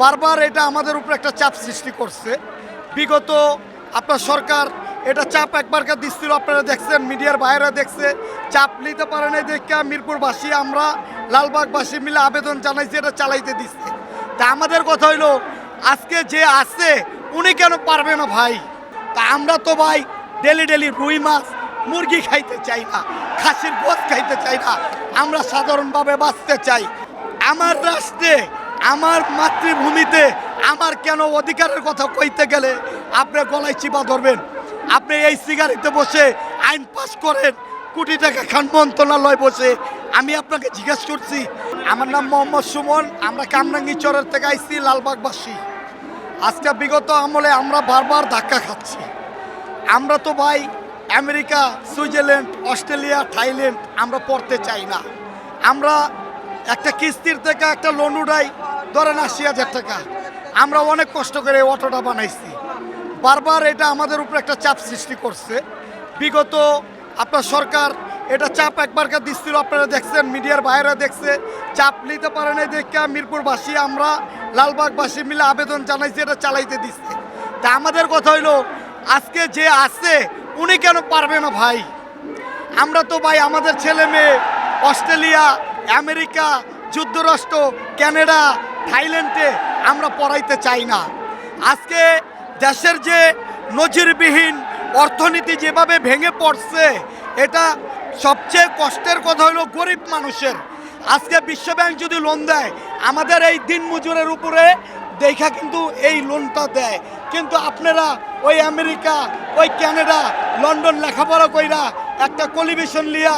বারবার এটা আমাদের উপর একটা চাপ সৃষ্টি করছে। বিগত আপনার সরকার এটা চাপ একবারকার দিচ্ছিল, আপনারা দেখছেন, মিডিয়ার বাইরে দেখছে। চাপ নিতে পারে না দেখে মিরপুরবাসী, আমরা লালবাগবাসী মিলে আবেদন জানাইছি, এটা চালাইতে দিচ্ছে। তা আমাদের কথা হইল, আজকে যে আছে, উনি কেন পারবে না ভাই? তা আমরা তো ভাই ডেলি ডেলি রুই মাছ, মুরগি খাইতে চাই না, খাসির গোস খাইতে চাই না, আমরা সাধারণভাবে বাঁচতে চাই। আমার রাষ্ট্রে আমার মাতৃভূমিতে আমার কেন অধিকারের কথা কইতে গেলে? আপনি গলায় চিপা ধরবেন। আপনি এই সিগারেটে বসে আইন পাস করেন, কোটি টাকা খান মন্ত্রণালয় বসে। আমি আপনাকে জিজ্ঞেস করছি, আমার নাম মোহাম্মদ সুমন, আমরা কামরাঙ্গি চরের থেকে আইছি, লালবাগবাসী। আজকে বিগত আমলে আমরা বারবার ধাক্কা খাচ্ছি। আমরা তো ভাই আমেরিকা, সুইজারল্যান্ড, অস্ট্রেলিয়া, থাইল্যান্ড আমরা পড়তে চাই না। আমরা একটা কিস্তির থেকে একটা লোন উঠাই ধরেন আশি হাজার টাকা। আমরা অনেক কষ্ট করে অটোটা বানাইছি। বারবার এটা আমাদের উপর একটা চাপ সৃষ্টি করছে। বিগত আপনার সরকার এটা চাপ একবারকার দিচ্ছিল, আপনারা দেখছেন, মিডিয়ার বাইরে দেখছে। চাপ নিতে পারে না দেখে মিরপুরবাসী, আমরা লালবাগবাসী মিলে আবেদন জানাইছি, এটা চালাইতে দিচ্ছে। তা আমাদের কথা হইল, আজকে যে আছে, উনি কেন পারবে না ভাই? আমরা তো ভাই, আমাদের ছেলে মেয়ে, অস্ট্রেলিয়া, আমেরিকা, যুক্তরাষ্ট্র কানাডা থাইল্যান্ডে আমরা পড়াইতে চাই না। আজকে দেশের যে নজিরবিহীন অর্থনীতি যেভাবে ভেঙে পড়ছে, এটা সবচেয়ে কষ্টের কথা হলো গরিব মানুষের। আজকে বিশ্বব্যাংক যদি লোন দেয়, আমাদের এই দিন মজুরের উপরে দেখা কিন্তু এই লোনটা দেয়। কিন্তু আপনারা ওই আমেরিকা, ওই ক্যানাডা লন্ডন লেখাপড়া কইরা একটা কলিভিশন লিয়া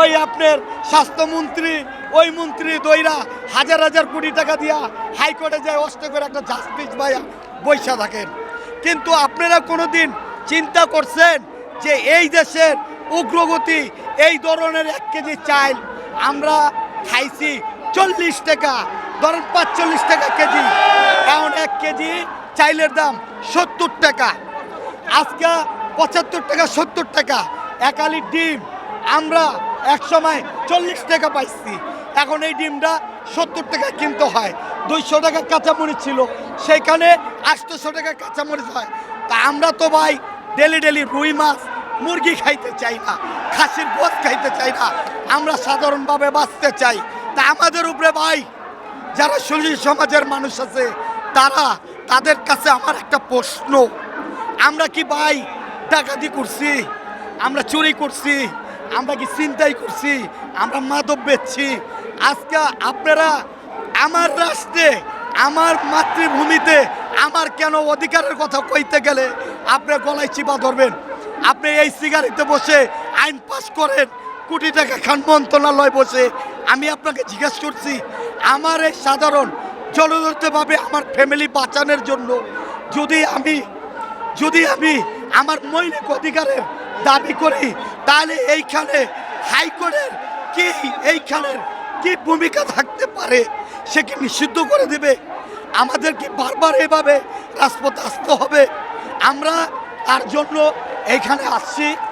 ওই আপনার স্বাস্থ্যমন্ত্রী ওই মন্ত্রী দইরা হাজার হাজার কোটি টাকা দিয়া হাইকোর্টে যায় অস্তে করে একটা জাস্টিস ভাইয়া বৈশা থাকেন। কিন্তু আপনারা কোনোদিন চিন্তা করছেন যে এই দেশের উগ্রগতি, এই ধরনের এক কেজি চাইল আমরা খাইছি চল্লিশ টাকা, ধরেন পাঁচচল্লিশ টাকা কেজি। এখন এক কেজি চাইলের দাম সত্তর টাকা। আজকে পঁচাত্তর টাকা, সত্তর টাকা। একালি ডিম আমরা এক সময় চল্লিশ টাকা পাইছি। এখন এই ডিমটা সত্তর টাকা কিনতে হয়। দুইশো টাকা কাঁচামরিচ ছিল, সেইখানে আটশোশো টাকা কাঁচামরিচ হয়। তা আমরা তো ভাই ডেলি ডেলি রুই মাছ, মুরগি খাইতে চাই না, খাসির গোস খাইতে চাই না, আমরা সাধারণভাবে বাঁচতে চাই। তা আমাদের উপরে ভাই, যারা সুশীল সমাজের মানুষ আছে, তারা তাদের কাছে আমার একটা প্রশ্ন। আমরা কি ভাই ডাকাতি করছি? আমরা চুরি করছি? আমরা কি চিন্তাই করছি? আমরা মাদক বেচছি? আজকে আপনারা আমার রাষ্ট্রে, আমার মাতৃভূমিতে আমার কেন অধিকারের কথা কইতে গেলে আপনি গলায় চিপা ধরবেন? আপনি এই সিগারেটে বসে আইন পাস করেন, কোটি টাকা খান মন্ত্রণালয় বসে। আমি আপনাকে জিজ্ঞেস করছি, আমার এই সাধারণ জলদরভাবে আমার ফ্যামিলি বাঁচানোর জন্য যদি আমি যদি আমি আমার মৌলিক অধিকারের দাবি করি, তাহলে এইখানে হাইকোর্টের কি? এইখানের কি ভূমিকা থাকতে পারে, সে কি নিষিদ্ধ করে দেবে? আমাদের কি বারবার এভাবে রাজপথে আসতে হবে? আমরা তার জন্য এইখানে আসছি।